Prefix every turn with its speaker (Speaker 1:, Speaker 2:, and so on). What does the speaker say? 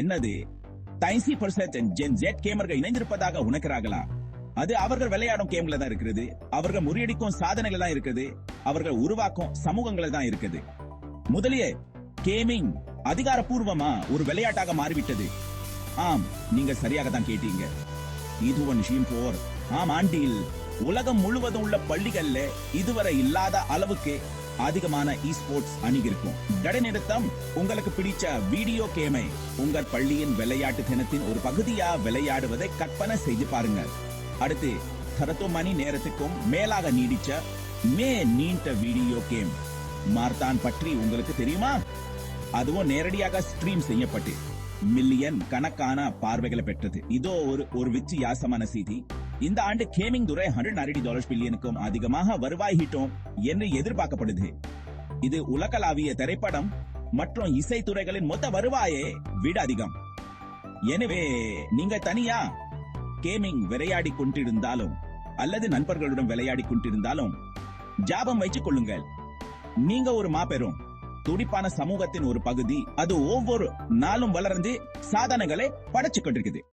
Speaker 1: என்னது? தைசி percent Gen Z கேமர்கள் இணைந்திருப்பதாக உணக்கிறார்களா அது அவர்கள் விளையாடும் கேம்ல தான் இருக்கிறது. அவர்கள் முறியடிக்கும் சாதனைகள் தான் இருக்குது. அவர்கள் உருவாக்கும் சமூகங்கள் தான் இருக்குது. முதலிய கேமிங் அதிகாரப்பூர்வமா ஒரு விளையாட்டாக மாறிவிட்டது. ஆம் நீங்க சரியாக தான் கேட்டீங்க. இது ஒரு விஷயம் போர் ஆம் ஆண்டில் உலகம் முழுவதும் உள்ள பள்ளிகள்ல இதுவரை இல்லாத அளவுக்கு அதிகமான இ ஸ்போர்ட்ஸ் அணிக இருக்கும் இடைநிறுத்தம் உங்களுக்கு பிடிச்ச வீடியோ கேமை உங்கள் பள்ளியின் விளையாட்டு தினத்தின் ஒரு பகுதியா விளையாடுவதை கற்பனை செய்து பாருங்க அடுத்து தரத்து மணி நேரத்துக்கும் மேலாக நீடிச்ச மே நீண்ட வீடியோ கேம். மார்தான் பற்றி உங்களுக்கு தெரியுமா? அதுவும் நேரடியாக ஸ்ட்ரீம் செய்யப்பட்டு மில்லியன் கணக்கான பார்வைகளை பெற்றது. இதோ ஒரு ஒரு வித்தியாசமான செய்தி. இந்த ஆண்டு கேமிங் துறை ஹண்ட்ரட் நாரிடி டாலர்ஸ் பில்லியனுக்கும் அதிகமாக வருவாய் ஈட்டும் என்று எதிர்பார்க்கப்படுது. இது உலகளாவிய திரைப்படம் மற்றும் இசைத்துறைகளின் மொத்த வருவாயே விட அதிகம். எனவே நீங்க தனியா கேமிங் விளையாடி கொண்டிருந்தாலும் அல்லது நண்பர்களுடன் விளையாடி கொண்டிருந்தாலும் ஜாபம் வைத்துக் கொள்ளுங்கள். நீங்க ஒரு மாபெரும் துடிப்பான சமூகத்தின் ஒரு பகுதி அது ஒவ்வொரு நாளும் வளர்ந்து சாதனைகளை படைச்சு கொண்டிருக்குது.